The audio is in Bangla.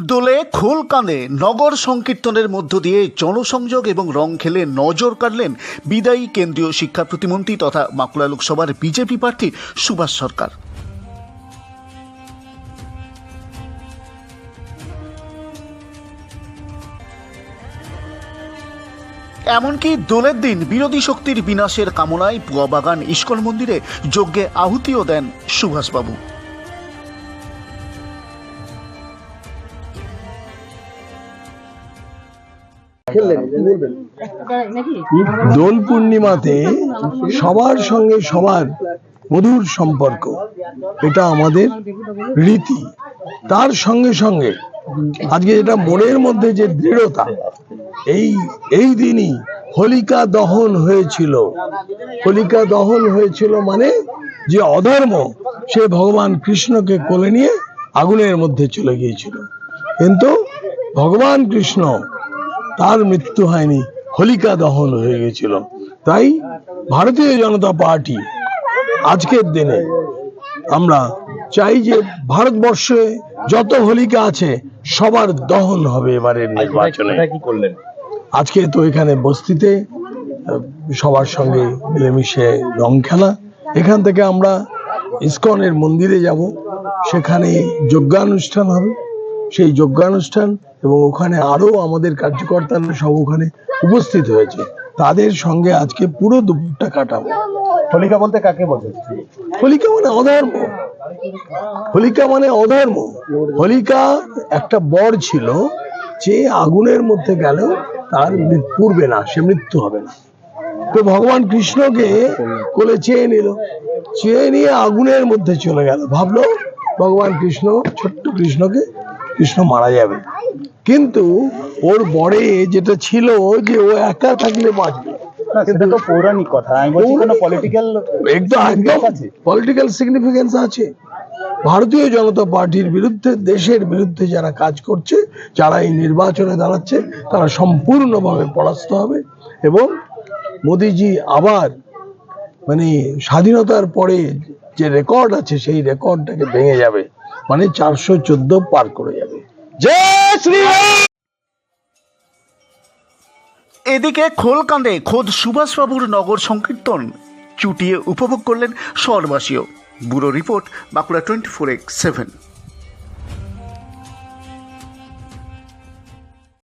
দোলে খোল কাঁদে, নগর সংকীর্তনের মধ্য দিয়ে জনসংযোগ এবং রং খেলে নজর কাড়লেন বিদায়ী কেন্দ্রীয় শিক্ষা প্রতিমন্ত্রী তথা বাঁকুড়া লোকসভার বিজেপি প্রার্থী সুভাষ সরকার। এমনকি দোলের দিন বিরোধী শক্তির বিনাশের কামনায় পুয়াবাগান ইস্কন মন্দিরে যজ্ঞে আহুতিও দেন সুভাষবাবু। দোল পূর্ণিমাতে সবার সঙ্গে সবার মধুর সম্পর্ক। এটা আমাদের রীতি। তার সঙ্গে সঙ্গে আজকে যেটা মনের মধ্যে যে দৃঢ়তা এই এই দিনই হোলিকা দহন হয়েছিল। হোলিকা দহন হয়েছিল মানে যে অধর্ম সে ভগবান কৃষ্ণকে কোলে নিয়ে আগুনের মধ্যে চলে গিয়েছিল। কিন্তু ভগবান কৃষ্ণ তার মৃত্যু হয়নি হোলিকা দহন হয়ে গেছিল। তাই ভারতীয় জনতা পার্টি আজকের দিনে আমরা চাই যে ভারতবর্ষে যত হোলিকা আছে সবার দহন হবে এবারের নির্বাচনে। আজকে তো এখানে বস্তিতে সবার সঙ্গে মিলেমিশে রং খেলা এখান থেকে আমরা ইসকনের মন্দিরে যাব সেখানে যজ্ঞানুষ্ঠান হবে। সেই যজ্ঞানুষ্ঠান এবং ওখানে আরও আমাদের কার্যকর্তারা সব ওখানে উপস্থিত হয়েছে। তাদের সঙ্গে আজকে পুরো দুপুরটা কাটাবো। হোলিকা বলতে কাকে বোঝে হোলিকা মানে অধর্ম। হোলিকা মানে অধর্ম। হোলিকা একটা বর ছিল যে আগুনের মধ্যে গেল তার পূর্বে না সে মৃত্যু হবে না। তো ভগবান কৃষ্ণকে কোলে চেয়ে নিল। চেয়ে নিয়ে আগুনের মধ্যে চলে গেল। ভাবলো ভগবান কৃষ্ণ ছোট্ট কৃষ্ণকে কৃষ্ণ মারা যাবে। কিন্তু ওর বরে যেটা ছিল যে ও একা থাকলে বাঁচবে। না সেটা তো পৌরাণিক কথা। আমি বলছি কোনো পলিটিক্যাল একদম একদম। পলিটিক্যাল সিগনিফিকেন্স আছে। ভারতীয় জনতা পার্টির বিরুদ্ধে দেশের বিরুদ্ধে যারা কাজ করছে যারা এই নির্বাচনে দাঁড়াচ্ছে তারা সম্পূর্ণভাবে পরাস্ত হবে এবং মোদিজি আবার মানে স্বাধীনতার পরে যে রেকর্ড আছে সেই রেকর্ডটাকে ভেঙে যাবে। মানে চারশো চোদ্দ পার করে যাবে। এদিকে খোলকান্দে খোদ সুভাষবাবুর নগর সংকীর্তন চুটিয়ে উপভোগ করলেন শহরবাসীও। Bureau report Bankura twenty four X seven.